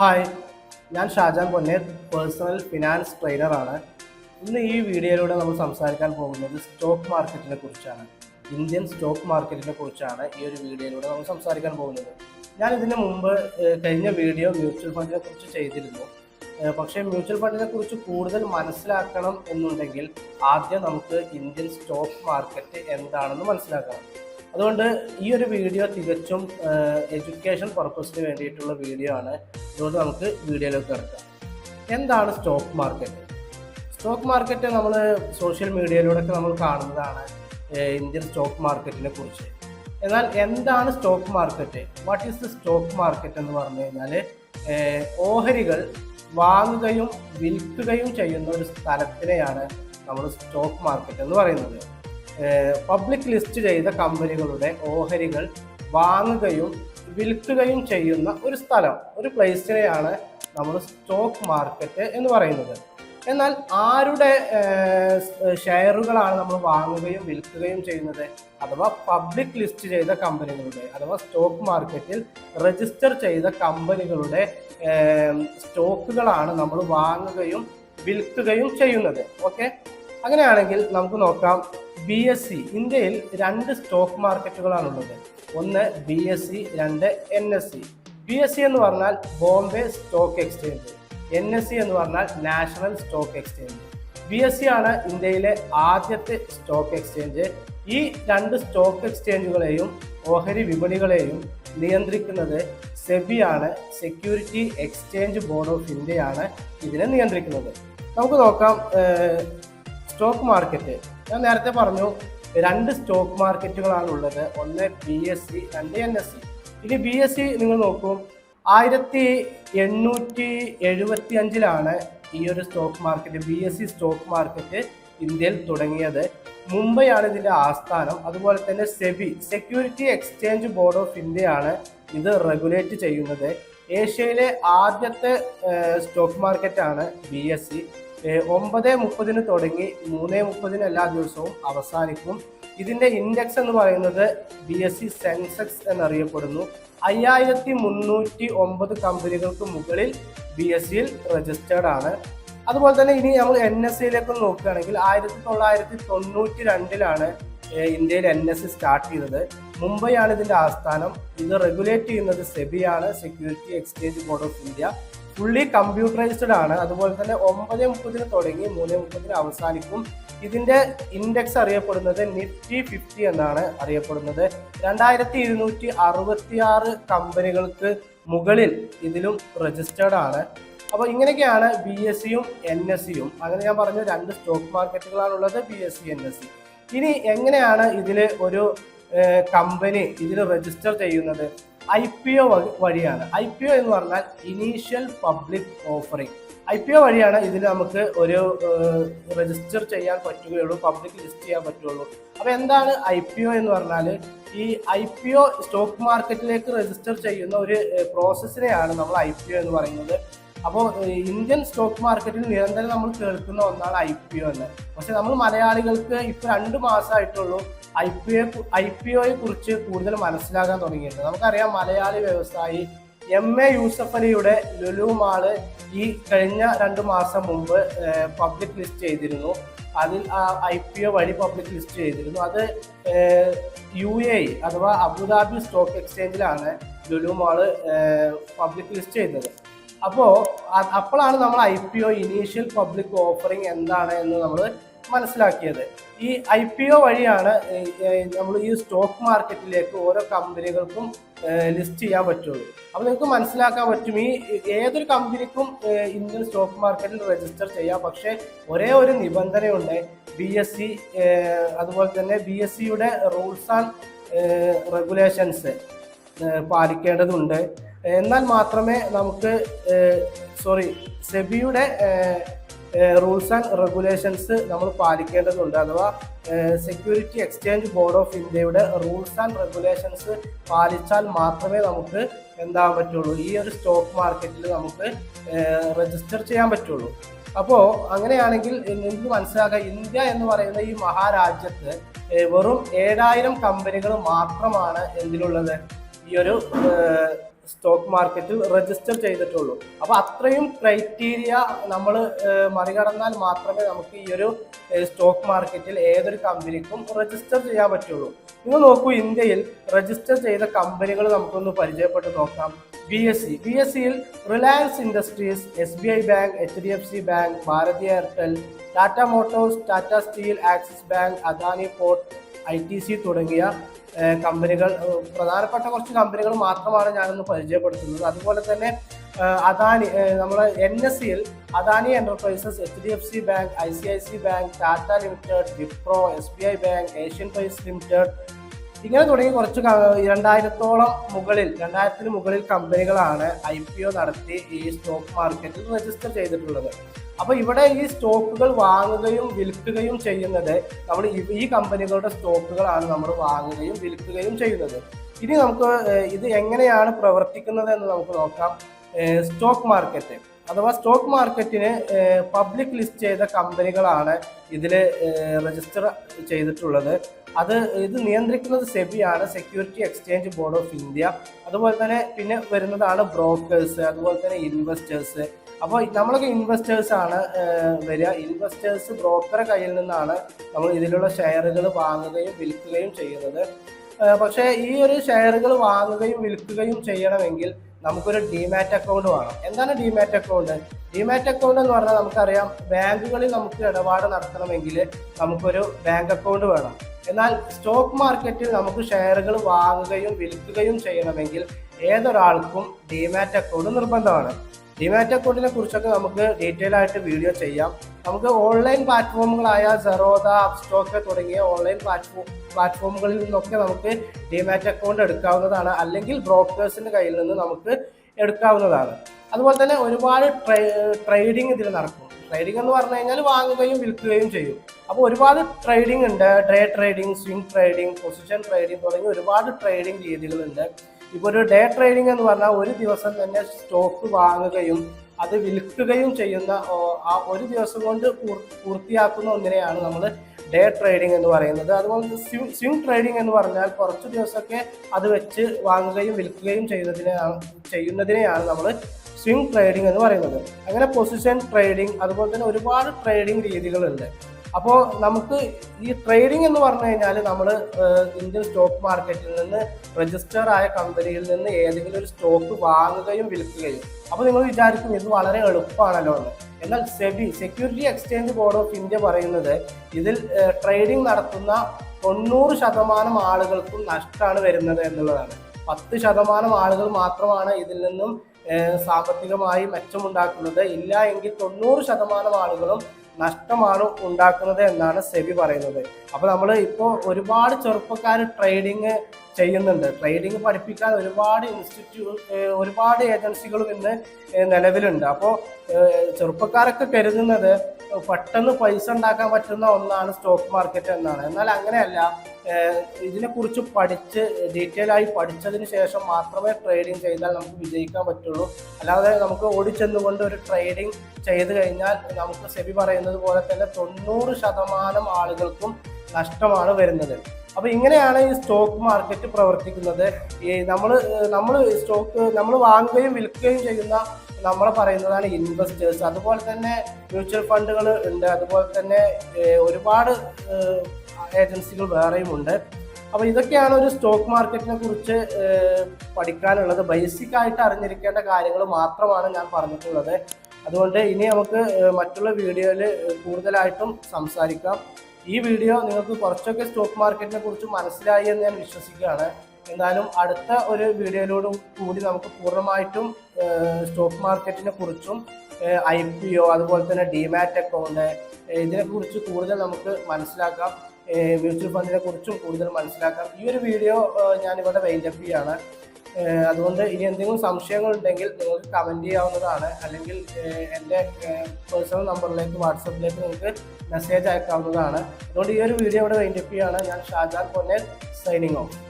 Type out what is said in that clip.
Hi ഞാൻ Shajan Ponnore personal finance ട്രെയിനറാണ് ഇന്ന് ഈ വീഡിയോയിലൂടെ നമ്മൾ സംസാരിക്കാൻ പോകുന്നത് സ്റ്റോക്ക് മാർക്കറ്റിനെ കുറിച്ചാണ്. ഇന്ത്യൻ സ്റ്റോക്ക് മാർക്കറ്റിനെ കുറിച്ചാണ് ഈ ഒരു വീഡിയോയിലൂടെ നമ്മൾ സംസാരിക്കാൻ പോകുന്നത്. ഞാൻ ഇതിന് മുമ്പ് കഴിഞ്ഞ വീഡിയോ മ്യൂച്വൽ ഫണ്ടിനെ കുറിച്ച് ചെയ്തിരുന്നു. പക്ഷേ മ്യൂച്വൽ ഫണ്ടിനെ കുറിച്ച് കൂടുതൽ മനസ്സിലാക്കണം എന്നുണ്ടെങ്കിൽ ആദ്യം നമുക്ക് ഇന്ത്യൻ സ്റ്റോക്ക് മാർക്കറ്റ് എന്താണെന്ന് മനസ്സിലാക്കണം. അതുകൊണ്ട് ഈ ഒരു വീഡിയോ തികച്ചും എഡ്യൂക്കേഷൻ പർപ്പസിന് വേണ്ടിയിട്ടുള്ള വീഡിയോ ആണ്. അതുകൊണ്ട് നമുക്ക് വീഡിയോയിലേക്ക് കിടക്കാം. എന്താണ് സ്റ്റോക്ക് മാർക്കറ്റ് സ്റ്റോക്ക് മാർക്കറ്റ് നമ്മൾ സോഷ്യൽ മീഡിയയിലൂടെയൊക്കെ നമ്മൾ കാണുന്നതാണ് ഇന്ത്യൻ സ്റ്റോക്ക് മാർക്കറ്റിനെ കുറിച്ച്. എന്നാൽ എന്താണ് stock market what is the stock market എന്ന് പറഞ്ഞു കഴിഞ്ഞാൽ ഓഹരികൾ വാങ്ങുകയും വിൽക്കുകയും ചെയ്യുന്ന ഒരു സ്ഥലത്തിനെയാണ് നമ്മൾ സ്റ്റോക്ക് മാർക്കറ്റ് എന്ന് പറയുന്നത്. പബ്ലിക് ലിസ്റ്റ് ചെയ്ത കമ്പനികളുടെ ഓഹരികൾ വാങ്ങുകയും വിൽക്കുകയും ചെയ്യുന്ന ഒരു സ്ഥലം ഒരു പ്ലേസിനെയാണ് നമ്മൾ സ്റ്റോക്ക് മാർക്കറ്റ് എന്ന് പറയുന്നത്. എന്നാൽ ആരുടെ ഷെയറുകളാണ് നമ്മൾ വാങ്ങുകയും വിൽക്കുകയും ചെയ്യുന്നത്? അഥവാ പബ്ലിക് ലിസ്റ്റ് ചെയ്ത കമ്പനികളുടെ അഥവാ സ്റ്റോക്ക് മാർക്കറ്റിൽ രജിസ്റ്റർ ചെയ്ത കമ്പനികളുടെ സ്റ്റോക്കുകളാണ് നമ്മൾ വാങ്ങുകയും വിൽക്കുകയും ചെയ്യുന്നത്. ഓക്കെ അങ്ങനെയാണെങ്കിൽ നമുക്ക് നോക്കാം ബി എസ് സി ഇന്ത്യയിൽ രണ്ട് സ്റ്റോക്ക് മാർക്കറ്റുകളാണുള്ളത്. ഒന്ന് ബി എസ് സി രണ്ട് N S C. B S C എന്ന് പറഞ്ഞാൽ Bombay stock exchange. N S C എന്ന് പറഞ്ഞാൽ national stock exchange. B S C ആണ് ഇന്ത്യയിലെ ആദ്യത്തെ സ്റ്റോക്ക് എക്സ്ചേഞ്ച്. ഈ രണ്ട് സ്റ്റോക്ക് എക്സ്ചേഞ്ചുകളെയും ഓഹരി വിപണികളെയും നിയന്ത്രിക്കുന്നത് സെബിയാണ് സെക്യൂരിറ്റി എക്സ്ചേഞ്ച് ബോർഡ് ഓഫ് ഇന്ത്യയാണ് ഇതിനെ നിയന്ത്രിക്കുന്നത്. നമുക്ക് നോക്കാം സ്റ്റോക്ക് മാർക്കറ്റ്. ഞാൻ നേരത്തെ പറഞ്ഞു രണ്ട് സ്റ്റോക്ക് മാർക്കറ്റുകളാണ് ഉള്ളത്. ഒന്ന് ബി എസ് സി രണ്ട് എൻ എസ് സി ഇനി ബി എസ് സി നിങ്ങൾ നോക്കൂ. ആയിരത്തി എണ്ണൂറ്റി എഴുപത്തി അഞ്ചിലാണ് ഈ ഒരു stock market B S C stock market ഇന്ത്യയിൽ തുടങ്ങിയത്. മുംബൈയാണ് ഇതിന്റെ ആസ്ഥാനം. അതുപോലെ തന്നെ SEBI security exchange board of ഇന്ത്യയാണ് ഇത് റെഗുലേറ്റ് ചെയ്യുന്നത്. ഏഷ്യയിലെ ആദ്യത്തെ സ്റ്റോക്ക് മാർക്കറ്റാണ് ബി എസ് സി ഒമ്പത് മുപ്പതിന് തുടങ്ങി മൂന്ന് മുപ്പതിന് എല്ലാ ദിവസവും അവസാനിക്കും. ഇതിന്റെ ഇൻഡെക്സ് എന്ന് പറയുന്നത് ബി എസ് സി സെൻസെക്സ് എന്നറിയപ്പെടുന്നു. അയ്യായിരത്തി മുന്നൂറ്റി ഒമ്പത് കമ്പനികൾക്ക് മുകളിൽ ബി എസ് സിയിൽ രജിസ്റ്റേർഡ് ആണ്. അതുപോലെ തന്നെ ഇനി നമ്മൾ എൻ എസ് സിയിലേക്ക് നോക്കുകയാണെങ്കിൽ ആയിരത്തി തൊള്ളായിരത്തി തൊണ്ണൂറ്റി രണ്ടിലാണ് ഇന്ത്യയിൽ എൻ എസ് സ്റ്റാർട്ട് ചെയ്തത്. മുംബൈ ആണ് ഇതിന്റെ ആസ്ഥാനം. ഇത് റെഗുലേറ്റ് ചെയ്യുന്നത് സെബിയാണ് security exchange board of India fully computerised ആണ്. അതുപോലെ തന്നെ ഒമ്പത് മുപ്പതിന് തുടങ്ങി മൂന്ന് മുപ്പതിന് അവസാനിക്കും. ഇതിന്റെ ഇൻഡെക്സ് അറിയപ്പെടുന്നത് നിഫ്റ്റി ഫിഫ്റ്റി എന്നാണ് അറിയപ്പെടുന്നത്. രണ്ടായിരത്തി ഇരുന്നൂറ്റി അറുപത്തി ആറ് കമ്പനികൾക്ക് മുകളിൽ ഇതിലും രജിസ്റ്റേർഡ് ആണ്. അപ്പോൾ ഇങ്ങനെയൊക്കെയാണ് ബി എസ് സിയും എൻ എസ് സിയും അങ്ങനെ ഞാൻ പറഞ്ഞു രണ്ട് stock മാർക്കറ്റുകളാണുള്ളത് B S C N S C ഇനി എങ്ങനെയാണ് ഇതിൽ ഒരു കമ്പനി ഇതിൽ രജിസ്റ്റർ ചെയ്യുന്നത്? ഐ പി ഒ വഴിയാണ്. ഐ പി ഒ എന്ന് പറഞ്ഞാൽ initial public offering I P O വഴിയാണ് ഇതിൽ നമുക്ക് ഒരു രജിസ്റ്റർ ചെയ്യാൻ പറ്റുകയുള്ളൂ പബ്ലിക് ലിസ്റ്റ് ചെയ്യാൻ പറ്റുള്ളൂ അപ്പോൾ എന്താണ് ഐ പി ഒ എന്ന് പറഞ്ഞാൽ ഈ ഐ പി ഒ സ്റ്റോക്ക് മാർക്കറ്റിലേക്ക് രജിസ്റ്റർ ചെയ്യുന്ന ഒരു പ്രോസസ്സിനെയാണ് നമ്മൾ ഐ പി ഒ എന്ന് പറയുന്നത്. അപ്പോൾ ഇന്ത്യൻ സ്റ്റോക്ക് മാർക്കറ്റിൽ നിരന്തരം നമ്മൾ കേൾക്കുന്ന ഒന്നാണ് ഐ പി ഒ എന്ന്. പക്ഷെ നമ്മൾ മലയാളികൾക്ക് ഇപ്പൊ രണ്ട് മാസമായിട്ടുള്ളൂ I P O I P ഒയെ കുറിച്ച് കൂടുതൽ മനസ്സിലാക്കാൻ തുടങ്ങിയിട്ടുണ്ട്. നമുക്കറിയാം മലയാളി വ്യവസായി എം എ യൂസഫ് അലിയുടെ ലുലു മാൾ ഈ കഴിഞ്ഞ രണ്ട് മാസം മുമ്പ് പബ്ലിക് ലിസ്റ്റ് ചെയ്തിരുന്നു. അതിൽ ആ ഐ പി ഒ വഴി പബ്ലിക് ലിസ്റ്റ് ചെയ്തിരുന്നു. അത് യു എ അഥവാ അബുദാബി സ്റ്റോക്ക് എക്സ്ചേഞ്ചിലാണ് ലുലു മാൾ പബ്ലിക് ലിസ്റ്റ് ചെയ്തത്. അപ്പോൾ അപ്പോഴാണ് നമ്മൾ I P O initial public offering എന്താണ് എന്ന് നമ്മൾ മനസ്സിലാക്കിയത്. ഈ ഐ പി ഒ വഴിയാണ് നമ്മൾ ഈ സ്റ്റോക്ക് മാർക്കറ്റിലേക്ക് ഓരോ കമ്പനികൾക്കും ലിസ്റ്റ് ചെയ്യാൻ പറ്റുള്ളൂ. അപ്പോൾ നിങ്ങൾക്ക് മനസ്സിലാക്കാൻ പറ്റും ഈ ഏതൊരു കമ്പനിക്കും ഇന്ത്യൻ സ്റ്റോക്ക് മാർക്കറ്റിൽ രജിസ്റ്റർ ചെയ്യാം. പക്ഷേ ഒരേ ഒരു നിബന്ധനയുണ്ട് ബി എസ് സി അതുപോലെ തന്നെ ബി എസ് സിയുടെ റൂൾസ് ആൻഡ് റെഗുലേഷൻസ് പാലിക്കേണ്ടതുണ്ട്. എന്നാൽ മാത്രമേ നമുക്ക് സോറി സെബിയുടെ റൂൾസ് ആൻഡ് റെഗുലേഷൻസ് നമ്മൾ പാലിക്കേണ്ടതുണ്ട്. അഥവാ സെക്യൂരിറ്റി എക്സ്ചേഞ്ച് ബോർഡ് ഓഫ് ഇന്ത്യയുടെ റൂൾസ് ആൻഡ് റെഗുലേഷൻസ് പാലിച്ചാൽ മാത്രമേ നമുക്ക് എന്താകാൻ പറ്റുള്ളൂ? ഈ ഒരു സ്റ്റോക്ക് മാർക്കറ്റിൽ നമുക്ക് രജിസ്റ്റർ ചെയ്യാൻ പറ്റുള്ളൂ. അപ്പോൾ അങ്ങനെയാണെങ്കിൽ നിങ്ങൾക്ക് മനസ്സിലാക്കാം. ഇന്ത്യ എന്ന് പറയുന്ന ഈ മഹാരാജ്യത്ത് വെറും ഏഴായിരം കമ്പനികൾ മാത്രമാണ് എന്തിലുള്ളത് ഈ ഒരു സ്റ്റോക്ക് മാർക്കറ്റിൽ രജിസ്റ്റർ ചെയ്തിട്ടുള്ളൂ. അപ്പോൾ അത്രയും ക്രൈറ്റീരിയ നമ്മൾ മറികടന്നാൽ മാത്രമേ നമുക്ക് ഈ ഒരു സ്റ്റോക്ക് മാർക്കറ്റിൽ ഏതൊരു കമ്പനിക്കും രജിസ്റ്റർ ചെയ്യാൻ പറ്റുള്ളൂ. നിങ്ങൾ നോക്കൂ ഇന്ത്യയിൽ രജിസ്റ്റർ ചെയ്ത കമ്പനികൾ നമുക്കൊന്ന് പരിചയപ്പെട്ട് നോക്കാം. B S C B S സിയിൽ Reliance industries S B I bank H D F C bank Bharti Airtel Tata motors Tata steel Axis bank Adani port I T C തുടങ്ങിയ കമ്പനികൾ പ്രധാനപ്പെട്ട കുറച്ച് കമ്പനികൾ മാത്രമാണ് ഞാനൊന്ന് പരിചയപ്പെടുത്തുന്നത്. അതുപോലെ തന്നെ അദാനി നമ്മളെ എൻ എസ് സിയിൽ Adani enterprises H D F C bank I C I C bank Tata limited Wipro S B I bank Asian paints limited ഇങ്ങനെ തുടങ്ങി കുറച്ച് രണ്ടായിരത്തോളം മുകളിൽ രണ്ടായിരത്തിന് മുകളിൽ കമ്പനികളാണ് ഐ പി ഒ നടത്തി ഈ സ്റ്റോക്ക് മാർക്കറ്റിൽ രജിസ്റ്റർ ചെയ്തിട്ടുള്ളത്. അപ്പോൾ ഇവിടെ ഈ സ്റ്റോക്കുകൾ വാങ്ങുകയും വിൽക്കുകയും ചെയ്യുന്നത് നമ്മൾ ഈ കമ്പനികളുടെ സ്റ്റോക്കുകളാണ് നമ്മൾ വാങ്ങുകയും വിൽക്കുകയും ചെയ്യുന്നത്. ഇനി നമുക്ക് ഇത് എങ്ങനെയാണ് പ്രവർത്തിക്കുന്നത് എന്ന് നമുക്ക് നോക്കാം. സ്റ്റോക്ക് മാർക്കറ്റ് അഥവാ സ്റ്റോക്ക് മാർക്കറ്റിന് പബ്ലിക് ലിസ്റ്റ് ചെയ്ത കമ്പനികളാണ് ഇതിൽ രജിസ്റ്റർ ചെയ്തിട്ടുള്ളത്. അത് ഇത് നിയന്ത്രിക്കുന്നത് സെബിയാണ് security exchange board of India അതുപോലെ തന്നെ പിന്നെ വരുന്നതാണ് ബ്രോക്കേഴ്സ് അതുപോലെ തന്നെ ഇൻവെസ്റ്റേഴ്സ് അപ്പോൾ നമ്മളൊക്കെ ഇൻവെസ്റ്റേഴ്സ് ആണ് വരിക. ഇൻവെസ്റ്റേഴ്സ് ബ്രോക്കറെ കയ്യിൽ നിന്നാണ് നമ്മൾ ഇതിലുള്ള ഷെയറുകൾ വാങ്ങുകയും വിൽക്കുകയും ചെയ്യുന്നത്. പക്ഷേ ഈ ഒരു ഷെയറുകൾ വാങ്ങുകയും വിൽക്കുകയും ചെയ്യണമെങ്കിൽ നമുക്കൊരു ഡിമാറ്റ് അക്കൗണ്ട് വേണം. എന്താണ് ഡിമാറ്റ് അക്കൗണ്ട് ഡിമാറ്റ് അക്കൗണ്ട് എന്ന് പറഞ്ഞാൽ നമുക്കറിയാം ബാങ്കുകളിൽ നമുക്ക് ഇടപാട് നടത്തണമെങ്കിൽ നമുക്കൊരു ബാങ്ക് അക്കൗണ്ട് വേണം. എന്നാൽ സ്റ്റോക്ക് മാർക്കറ്റിൽ നമുക്ക് ഷെയറുകൾ വാങ്ങുകയും വിൽക്കുകയും ചെയ്യണമെങ്കിൽ ഏതൊരാൾക്കും ഡിമാറ്റ് അക്കൗണ്ട് നിർബന്ധമാണ്. ഡിമാറ്റ് അക്കൗണ്ടിനെ കുറിച്ചൊക്കെ നമുക്ക് ഡീറ്റെയിൽ ആയിട്ട് വീഡിയോ ചെയ്യാം. നമുക്ക് ഓൺലൈൻ പ്ലാറ്റ്ഫോമുകളായ സെറോദ അപ്സ്റ്റോക്ക് തുടങ്ങിയ ഓൺലൈൻ പ്ലാറ്റ്ഫോം പ്ലാറ്റ്ഫോമുകളിൽ നിന്നൊക്കെ നമുക്ക് ഡിമാറ്റ് അക്കൗണ്ട് എടുക്കാവുന്നതാണ്. അല്ലെങ്കിൽ ബ്രോക്കേഴ്സിന്റെ കയ്യിൽ നിന്ന് നമുക്ക് എടുക്കാവുന്നതാണ്. അതുപോലെ തന്നെ ഒരുപാട് ട്രേഡിംഗ് ഇതിൽ നടക്കും. ട്രേഡിംഗ് എന്ന് പറഞ്ഞു കഴിഞ്ഞാൽ വാങ്ങുകയും വിൽക്കുകയും ചെയ്യും. അപ്പോൾ ഒരുപാട് ട്രേഡിംഗ് ഉണ്ട്. Day trading swing trading position trading തുടങ്ങി ഒരുപാട് ട്രേഡിംഗ് രീതികളുണ്ട്. ഇപ്പോൾ ഒരു ഡേ ട്രേഡിംഗ് എന്ന് പറഞ്ഞാൽ ഒരു ദിവസം തന്നെ സ്റ്റോക്ക് വാങ്ങുകയും അത് വിൽക്കുകയും ചെയ്യുന്ന ആ ഒരു ദിവസം കൊണ്ട് പൂർത്തിയാക്കുന്ന ഒന്നിനെയാണ് നമ്മൾ ഡേ ട്രേഡിംഗ് എന്ന് പറയുന്നത്. അതുപോലെ സ്വിംഗ് ട്രേഡിംഗ് എന്ന് പറഞ്ഞാൽ കുറച്ച് ദിവസമൊക്കെ അത് വെച്ച് വാങ്ങുകയും വിൽക്കുകയും ചെയ്യുന്നതിനെ ചെയ്യുന്നതിനെയാണ് നമ്മൾ സ്വിംഗ് ട്രേഡിംഗ് എന്ന് പറയുന്നത്. അങ്ങനെ പൊസിഷൻ ട്രേഡിംഗ് അതുപോലെ തന്നെ ഒരുപാട് ട്രേഡിംഗ് രീതികളുണ്ട്. അപ്പോൾ നമുക്ക് ഈ ട്രേഡിംഗ് എന്ന് പറഞ്ഞു കഴിഞ്ഞാൽ നമ്മൾ ഇന്ത്യൻ സ്റ്റോക്ക് മാർക്കറ്റിൽ നിന്ന് രജിസ്റ്റർ ആയ കമ്പനിയിൽ നിന്ന് ഏതെങ്കിലും ഒരു സ്റ്റോക്ക് വാങ്ങുകയും വിൽക്കുകയും. അപ്പോൾ നിങ്ങൾ വിചാരിക്കും ഇത് വളരെ എളുപ്പമാണല്ലോ എന്ന്. എന്നാൽ SEBI security exchange board of India പറയുന്നത് ഇതിൽ ട്രേഡിംഗ് നടത്തുന്ന തൊണ്ണൂറ് ശതമാനം ആളുകൾക്കും നഷ്ടമാണ് വരുന്നത് എന്നുള്ളതാണ്. പത്ത് ശതമാനം ആളുകൾ മാത്രമാണ് ഇതിൽ നിന്നും സാമ്പത്തികമായി മെച്ചമുണ്ടാക്കുന്നത്. ഇല്ല എങ്കിൽ തൊണ്ണൂറ് ശതമാനം ആളുകളും നഷ്ടമാണ് ഉണ്ടാക്കുന്നത് എന്നാണ് സെബി പറയുന്നത്. അപ്പോൾ നമ്മൾ ഇപ്പോൾ ഒരുപാട് ചെറുപ്പക്കാർ ട്രേഡിങ് ചെയ്യുന്നുണ്ട്. ട്രേഡിംഗ് പഠിപ്പിക്കാൻ ഒരുപാട് ഇൻസ്റ്റിറ്റ്യൂട്ട് ഒരുപാട് ഏജൻസികളും ഇന്ന് നിലവിലുണ്ട്. അപ്പോൾ ചെറുപ്പക്കാരൊക്കെ കരുതുന്നത് പെട്ടെന്ന് പൈസ ഉണ്ടാക്കാൻ പറ്റുന്ന ഒന്നാണ് സ്റ്റോക്ക് മാർക്കറ്റ് എന്നാണ്. എന്നാൽ അങ്ങനെയല്ല ഇതിനെക്കുറിച്ച് പഠിച്ച് ഡീറ്റെയിൽ ആയി പഠിച്ചതിന് ശേഷം മാത്രമേ ട്രേഡിംഗ് ചെയ്താൽ നമുക്ക് വിജയിക്കാൻ പറ്റുള്ളൂ. അല്ലാതെ നമുക്ക് ഓടിച്ചെന്നുകൊണ്ട് ഒരു ട്രേഡിംഗ് ചെയ്ത് കഴിഞ്ഞാൽ നമുക്ക് സെബി പറയുന്നത് പോലെ തന്നെ തൊണ്ണൂറ് ശതമാനം ആളുകൾക്കും നഷ്ടമാണ് വരുന്നത്. അപ്പോൾ ഇങ്ങനെയാണ് ഈ സ്റ്റോക്ക് മാർക്കറ്റ് പ്രവർത്തിക്കുന്നത്. ഈ നമ്മൾ നമ്മൾ സ്റ്റോക്ക് നമ്മൾ വാങ്ങുകയും വിൽക്കുകയും ചെയ്യുന്ന നമ്മളെ പറയുന്നതാണ് ഇൻവെസ്റ്റേഴ്സ് അതുപോലെ തന്നെ മ്യൂച്വൽ ഫണ്ടുകൾ ഉണ്ട്. അതുപോലെ തന്നെ ഒരുപാട് ഏജൻസികൾ വേറെയും ഉണ്ട്. അപ്പോൾ ഇതൊക്കെയാണ് ഒരു സ്റ്റോക്ക് മാർക്കറ്റിനെ കുറിച്ച് പഠിക്കാനുള്ളത്. ബേസിക് ആയിട്ട് അറിഞ്ഞിരിക്കേണ്ട കാര്യങ്ങൾ മാത്രമാണ് ഞാൻ പറഞ്ഞിട്ടുള്ളത്. അതുകൊണ്ട് ഇനി നമുക്ക് മറ്റുള്ള വീഡിയോയിൽ കൂടുതലായിട്ടും സംസാരിക്കാം. ഈ വീഡിയോ നിങ്ങൾക്ക് കുറച്ചൊക്കെ സ്റ്റോക്ക് മാർക്കറ്റിനെ കുറിച്ച് മനസ്സിലായി എന്ന് ഞാൻ വിശ്വസിക്കുകയാണ്. എന്നാലും അടുത്ത ഒരു വീഡിയോയിലൂടെ കൂടി നമുക്ക് പൂർണമായിട്ടും സ്റ്റോക്ക് മാർക്കറ്റിനെ കുറിച്ചും ഐ പി ഒ അതുപോലെ തന്നെ ഡിമാറ്റ് അക്കൗണ്ട് ഇതിനെക്കുറിച്ച് കൂടുതൽ നമുക്ക് മനസ്സിലാക്കാം. മ്യൂച്വൽ ഫണ്ടിനെ കുറിച്ചും കൂടുതൽ മനസ്സിലാക്കാം. ഈ ഒരു വീഡിയോ ഞാനിവിടെ വൈൻഡപ്പ് ചെയ്യാണ്. അതുകൊണ്ട് ഇനി എന്തെങ്കിലും സംശയങ്ങൾ ഉണ്ടെങ്കിൽ നിങ്ങൾക്ക് കമന്റ് ചെയ്യാവുന്നതാണ്. അല്ലെങ്കിൽ എന്റെ പേഴ്സണൽ നമ്പറിലേക്ക് വാട്സപ്പിലേക്ക് നിങ്ങൾക്ക് മെസ്സേജ് അയക്കാവുന്നതാണ്. അതുകൊണ്ട് ഈ ഒരു വീഡിയോ ഇവിടെ വൈൻഡപ്പ് ചെയ്യാണ്. ഞാൻ ഷാജാൻ പൊന്നേൽ സൈനിങ് ഓഫ്